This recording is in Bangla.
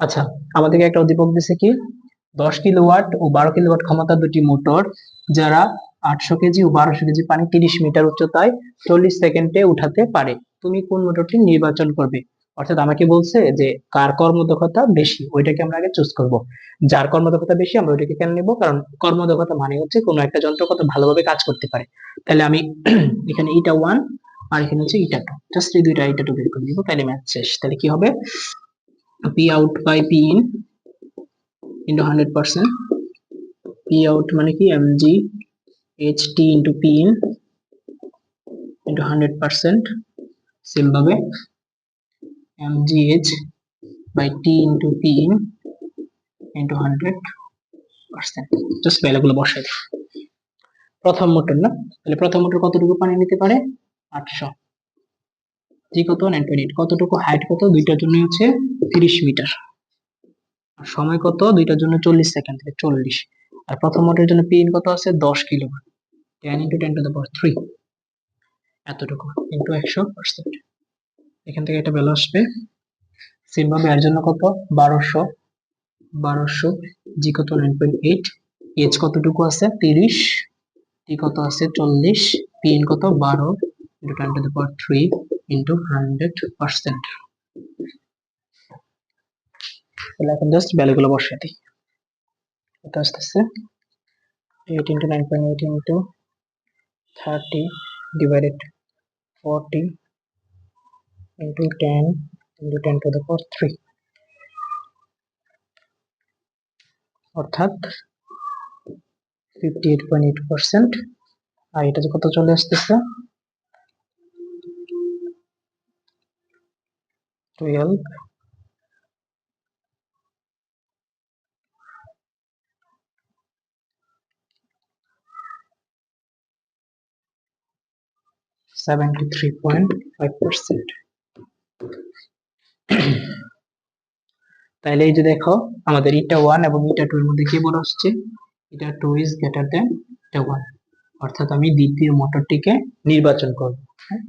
আচ্ছা আমাদেরকে একটা উদ্দীপক দিছে কি? দশ কিলোওয়াট ও বারো কিলোওয়াট ক্ষমতার দুটি মোটর, যারা আটশো কেজি ও বারোশো কেজি পানি তিরিশ মিটার উচ্চতায় চল্লিশ সেকেন্ডে উঠাতে পারে। তুমি কোন মোটরটি নির্বাচন করবে? অর্থাৎ আমাকে বলছে যে, কার কর্মদক্ষতা বেশি? ওইটাকে আমরা আগে চুজ করব। যার কর্মদক্ষতা বেশি, আমরা ওইটাকে কেন নেব? কারণ কর্মদক্ষতা মানে হচ্ছে কোনো একটা যন্ত্র কত ভালোভাবে কাজ করতে পারে। তাহলে আমি এখানে ইটা ওয়ান আর এখানে হচ্ছে ইটা টু জাস্ট এই দুইটা ইটা টু বের করে দিব তাহলে ম্যাথ শেষ। তাহলে কি হবে? P out by P in into hundred percent P out মানে কি? M G H T into P in into hundred percent same ভাবে M G H by T into P in into hundred percent just ভ্যালুগুলো বসাই দিই। প্রথম মোটর না? তাহলে প্রথম মোটর কতটুকু পানি নিতে পারে? আটশো। জি কত নাইন পয়েন্ট এইট কতটুকু হাইট কত? দুইটার জন্য হচ্ছে তিরিশ মিটার। আর সময় কত? দুইটার জন্য চল্লিশ সেকেন্ড থেকে চল্লিশ। আর প্রথম মোটরের জন্য পিন কত আছে? দশ kilo ten into ten to the three এতটুকু ইন্টু একশো পার্সেন্ট এখান থেকে একটা ভ্যালু আসবে। সিম্বাবে এর জন্য কত? বারোশো। বারোশো জি কত নাইন পয়েন্ট এইট এইচ কতটুকু আছে? তিরিশ। টি কত আছে? চল্লিশ। পিন কত? বারো। Into ten to the power three into hundred percent তাহলে এখন জাস্ট ভ্যালুগুলো বসিয়ে দিই। কত আসতেছে eight into nine point eight into thirty divided forty into ten into ten to the power three অর্থাৎ fifty eight point eight percent আর এটা যে কত চলে আসতেছে? টুয়েলভ সেভেন্টি তাহলে এই যে দেখো, আমাদের ইটা ওয়ান এবং ইটা টু এর মধ্যে কি বলা হচ্ছে? Eta two is greater than eta one অর্থাৎ আমি দ্বিতীয় মোটরটিকে নির্বাচন করব। হ্যাঁ?